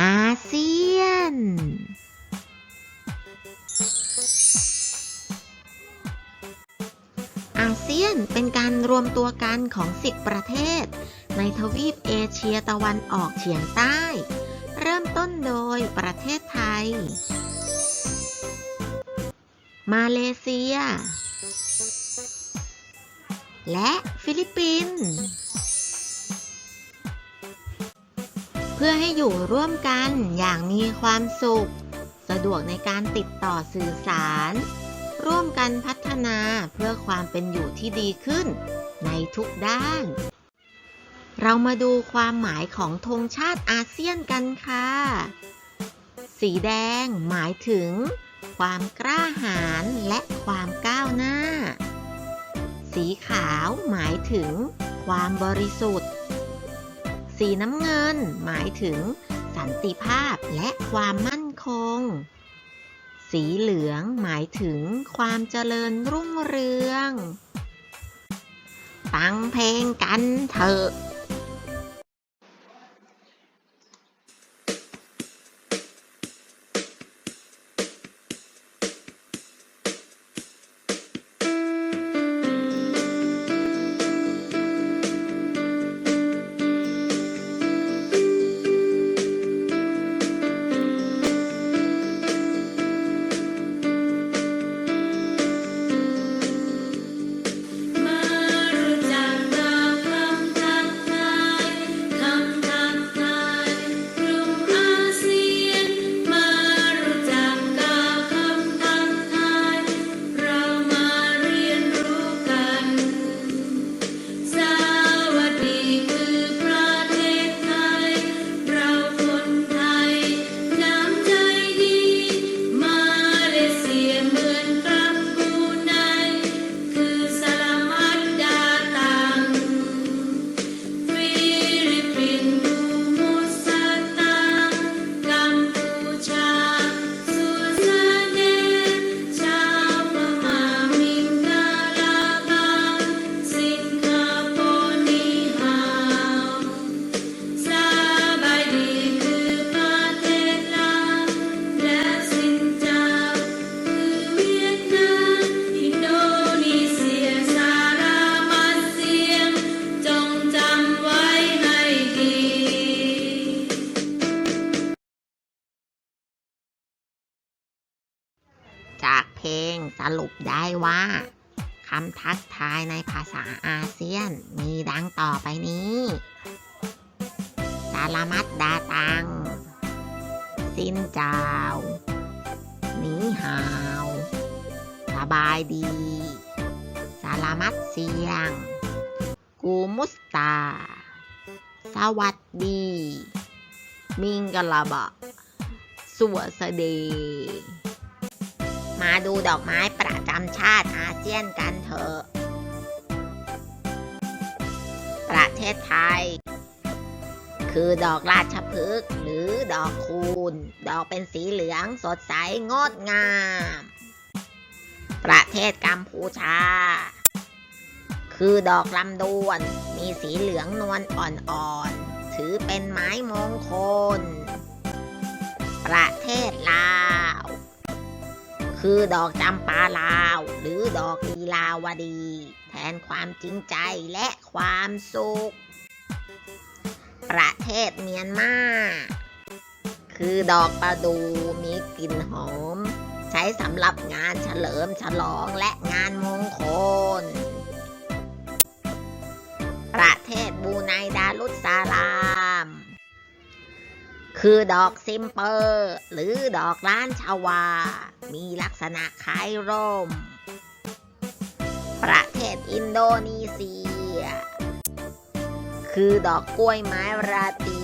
อาเซียน อาเซียนเป็นการรวมตัวกันของ10ประเทศ ในทวีปเอเชียตะวันออกเฉียงใต้ เริ่มต้นโดยประเทศไทย มาเลเซีย และฟิลิปปินส์ พื่อให้อยู่ร่วมกันอย่างมีความสุข สะดวกในการติดต่อสื่อสาร ร่วมกันพัฒนาเพื่อความเป็นอยู่ที่ดีขึ้น ในทุกด้าน เรามาดูความหมายของธงชาติอาเซียนกันค่ะ สีแดงหมายถึง ความกล้าหาญและความก้าวหน้า สีขาวหมายถึง ความบริสุทธิ์ สีน้ำเงิน หมายถึง สันติภาพและความมั่นคง สีเหลืองหมายถึงความเจริญรุ่งเรือง ฟังเพลงกันเถอะ เพลง สรุปได้ว่าคำทักทายในภาษาอาเซียนมีดังต่อไปนี้ สาลามัดดาตัง สินเจ้าหนีหาว สบายดี สาลามัดเสียง กูมุสตา สวัสดี มิงกะลาบะสวัสดี มาดูดอกไม้ประจำชาติอาเซียนกันเถอะ ประเทศไทย คือดอกราชพฤกษ์หรือดอกคูณ ดอกเป็นสีเหลืองสดใสงดงาม ประเทศกัมพูชา คือดอกลำดวน มีสีเหลืองนวลอ่อนๆ ถือเป็นไม้มงคล ประเทศลาว คือดอกจำปาลาว หรือดอกลีลาวดี แทนความจริงใจและความสุข ประเทศเมียนมา คือดอกประดูมีกลิ่นหอม ใช้สำหรับงานเฉลิมฉลองและงานมงคล ประเทศบูไนดารุสซาลา คือดอกซิมเปอร์ หรือดอกล้านชาวา มีลักษณะคล้ายร่ม ประเทศอินโดนีเซีย คือดอกกล้วยไม้ราตรี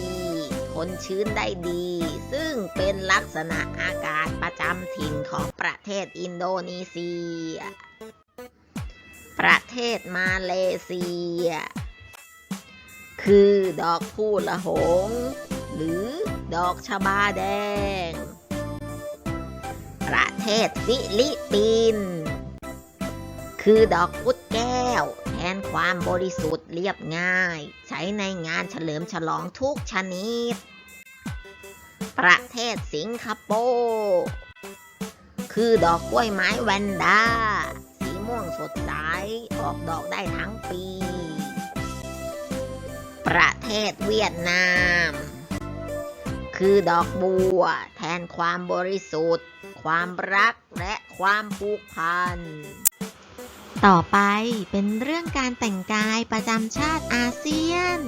ทนชื้นได้ดี ซึ่งเป็นลักษณะอากาศประจำถิ่นของประเทศอินโดนีเซีย ประเทศมาเลเซีย คือดอกพูละหง หรือ ดอกชบาแดง ประเทศฟิลิปปินส์คือดอกพุดแก้ว แทนความบริสุทธิ์เรียบง่าย ใช้ในงานเฉลิมฉลองทุกชนิด ประเทศสิงคโปร์คือดอกกล้วยไม้แวนด้า สีม่วงสดใส ออกดอกได้ทั้งปี ประเทศเวียดนาม คือดอกบัว แทนความบริสุทธิ์ ความรักและความผูกพัน ต่อไปเป็นเรื่องการแต่งกายประจำชาติอาเซียน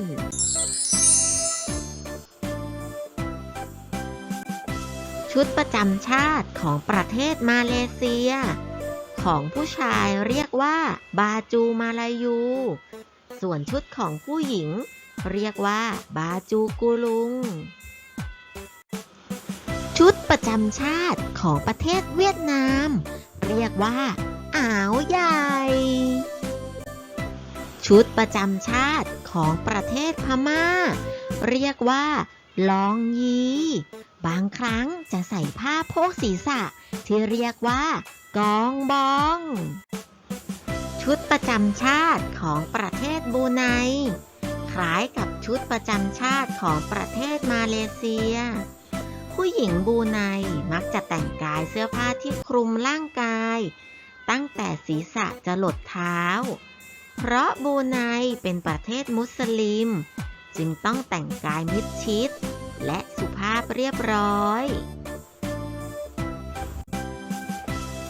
ชุดประจำชาติของประเทศมาเลเซีย ของผู้ชายเรียกว่า บาจูมาลายู ส่วนชุดของผู้หญิง เรียกว่า บาจูกูลุง ประจำชาติของประเทศเวียดนาม เรียกว่าอ่าวใหญ่ ชุดประจำชาติของประเทศพม่า เรียกว่าลองยี บางครั้งจะใส่ผ้าโพกศีรษะ ที่เรียกว่ากองบอง ชุดประจำชาติของประเทศบรูไนคล้ายกับชุดประจำชาติของประเทศมาเลเซีย ผู้หญิงบูไนมักจะแต่งกายเสื้อผ้าที่คลุมร่างกาย ตั้งแต่ศีรษะจะหลดเท้า เพราะบูไนเป็นประเทศมุสลิม จึงต้องแต่งกายมิดชิด และสุภาพเรียบร้อย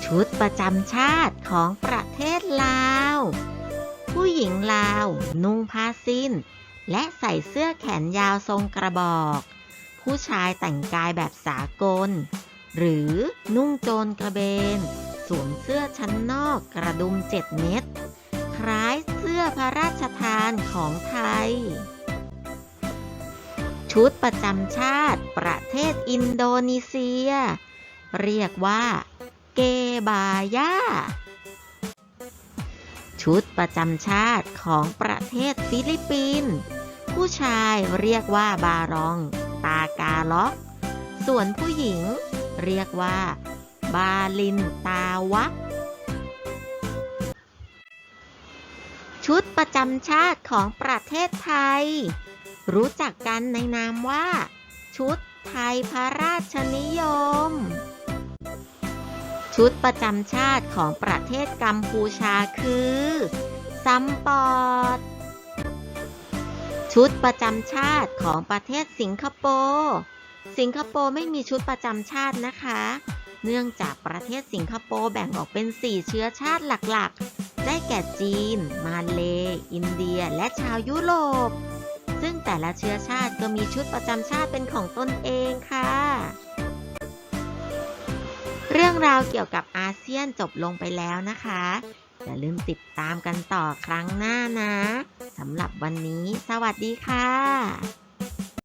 ชุดประจำชาติของประเทศลาว ผู้หญิงลาว นุ่งผ้าสิ้น และใส่เสื้อแขนยาวทรงกระบอก ผู้ชายแต่งกายแบบสากล หรือนุ่งโจรกระเบน สวมเสื้อชั้นนอกกระดุมเจ็ดเม็ดคล้ายเสื้อพระราชทานของไทย ชุดประจำชาติประเทศอินโดนีเซีย เรียกว่า เกบายาชุดประจำชาติของประเทศฟิลิปปินส์ผู้ชายเรียกว่าบารอง ตากาล็อก ส่วนผู้หญิงเรียกว่า บาลินตาวักชุดประจำชาติของประเทศไทย รู้จักกันในนามว่า ชุดไทยพระราชนิยม ชุดประจำชาติของประเทศกัมพูชาคือ ซัมปอร์ ชุดประจำชาติของประเทศสิงคโปร์สิงคโปร์ไม่มีชุดประจำชาตินะคะ เนื่องจากประเทศสิงคโปร์แบ่งออกเป็น 4 เชื้อชาติหลักๆ ได้แก่จีน มาเลย์อินเดีย และชาวยุโรป ซึ่งแต่ละเชื้อชาติก็มีชุดประจำชาติเป็นของตนเองค่ะ เรื่องราวเกี่ยวกับอาเซียนจบลงไปแล้วนะคะ อย่าลืมติดตามกันต่อครั้งหน้านะสำหรับวันนี้ สวัสดีค่ะ